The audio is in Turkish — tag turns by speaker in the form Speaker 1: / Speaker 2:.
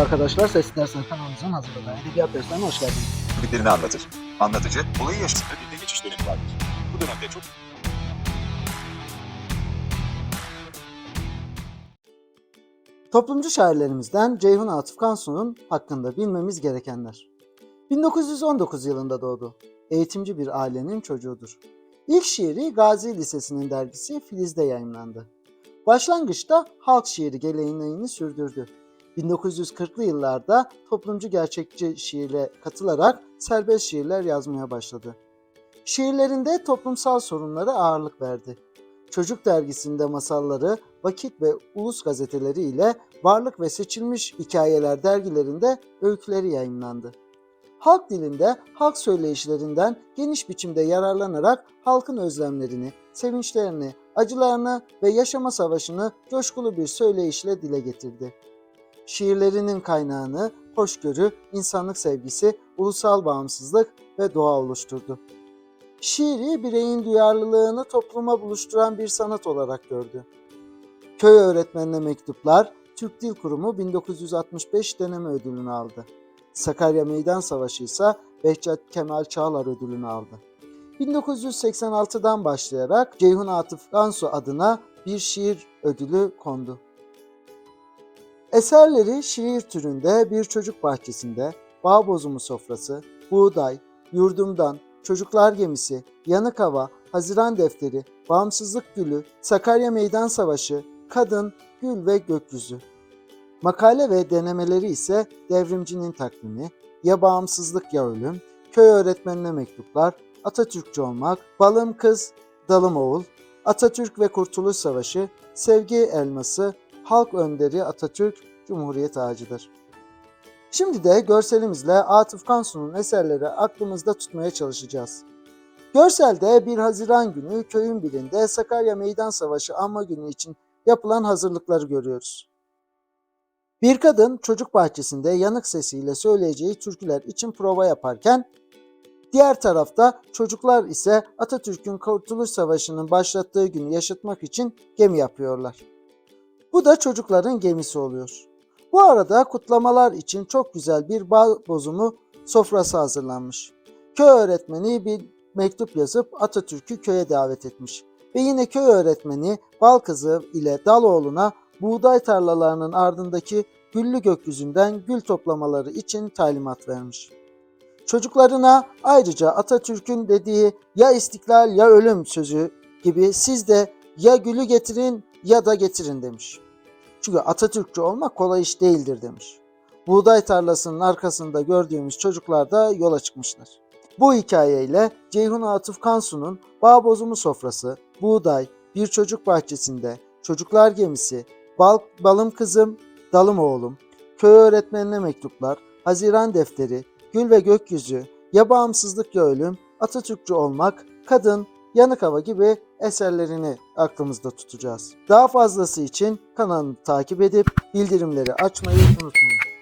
Speaker 1: Arkadaşlar Sesli Dersler kanalımızın hazırladığı edebiyat derslerine hoş geldiniz.
Speaker 2: birini anlatır. Anlatıcı, olayı yaşadığı bir de geçiş dönemi vardır. Bu dönemde çok
Speaker 1: Toplumcu şairlerimizden Ceyhun Atıf Kansu'nun hakkında bilmemiz gerekenler. 1919 yılında doğdu. Eğitimci bir ailenin çocuğudur. İlk şiiri Gazi Lisesi'nin dergisi Filiz'de yayımlandı. Başlangıçta halk şiiri geleneğini sürdürdü. 1940'lı yıllarda toplumcu gerçekçi şiirle katılarak serbest şiirler yazmaya başladı. Şiirlerinde toplumsal sorunlara ağırlık verdi. Çocuk dergisinde masalları, Vakit ve Ulus gazeteleri ile Varlık ve Seçilmiş Hikayeler dergilerinde öyküleri yayınlandı. Halk dilinde halk söyleyişlerinden geniş biçimde yararlanarak halkın özlemlerini, sevinçlerini, acılarını ve yaşama savaşını coşkulu bir söyleyişle dile getirdi. Şiirlerinin kaynağını hoşgörü, insanlık sevgisi, ulusal bağımsızlık ve doğa oluşturdu. Şiiri bireyin duyarlılığını topluma buluşturan bir sanat olarak gördü. Köy öğretmenine mektuplar Türk Dil Kurumu 1965 deneme ödülünü aldı. Sakarya Meydan Savaşı ise Behçet Kemal Çağlar ödülünü aldı. 1986'dan başlayarak Ceyhun Atıf Gansu adına bir şiir ödülü kondu. Eserleri şiir türünde bir çocuk bahçesinde, bağ bozumu sofrası, buğday, yurdumdan, çocuklar gemisi, yanık hava, Haziran defteri, bağımsızlık gülü, Sakarya Meydan Savaşı, kadın, gül ve gökyüzü. Makale ve denemeleri ise devrimcinin takvimi, ya bağımsızlık ya ölüm, köy öğretmenine mektuplar, Atatürkçü olmak, balım kız, dalım oğul, Atatürk ve Kurtuluş Savaşı, sevgi elması, halk önderi Atatürk, Cumhuriyet ağacıdır. Şimdi de görselimizle Atıf Kansu'nun eserleri aklımızda tutmaya çalışacağız. Görselde 1 Haziran günü köyün birinde Sakarya Meydan Savaşı anma günü için yapılan hazırlıkları görüyoruz. Bir kadın çocuk bahçesinde yanık sesiyle söyleyeceği türküler için prova yaparken diğer tarafta çocuklar ise Atatürk'ün Kurtuluş Savaşı'nın başlattığı günü yaşatmak için gemi yapıyorlar. Bu da çocukların gemisi oluyor. Bu arada kutlamalar için çok güzel bir bağ bozumu sofrası hazırlanmış. Köy öğretmeni bir mektup yazıp Atatürk'ü köye davet etmiş. Ve yine köy öğretmeni bal kızı ile Daloğlu'na buğday tarlalarının ardındaki güllü gökyüzünden gül toplamaları için talimat vermiş. Çocuklarına ayrıca Atatürk'ün dediği ya istiklal ya ölüm sözü gibi siz de ya gülü getirin ya da getirin demiş. Çünkü Atatürkçü olmak kolay iş değildir demiş. Buğday tarlasının arkasında gördüğümüz çocuklar da yola çıkmışlar. Bu hikayeyle Ceyhun Atıf Kansu'nun Bağ Bozumu Sofrası, Buğday, Bir Çocuk Bahçesinde, Çocuklar Gemisi, Bal, Balım Kızım, Dalım Oğlum, Köy Öğretmenine Mektuplar, Haziran Defteri, Gül ve Gökyüzü, Ya Bağımsızlık Ya Ölüm, Atatürkçü Olmak, Kadın, Yanık Hava gibi eserlerini aklımızda tutacağız. Daha fazlası için kanalımı takip edip bildirimleri açmayı unutmayın.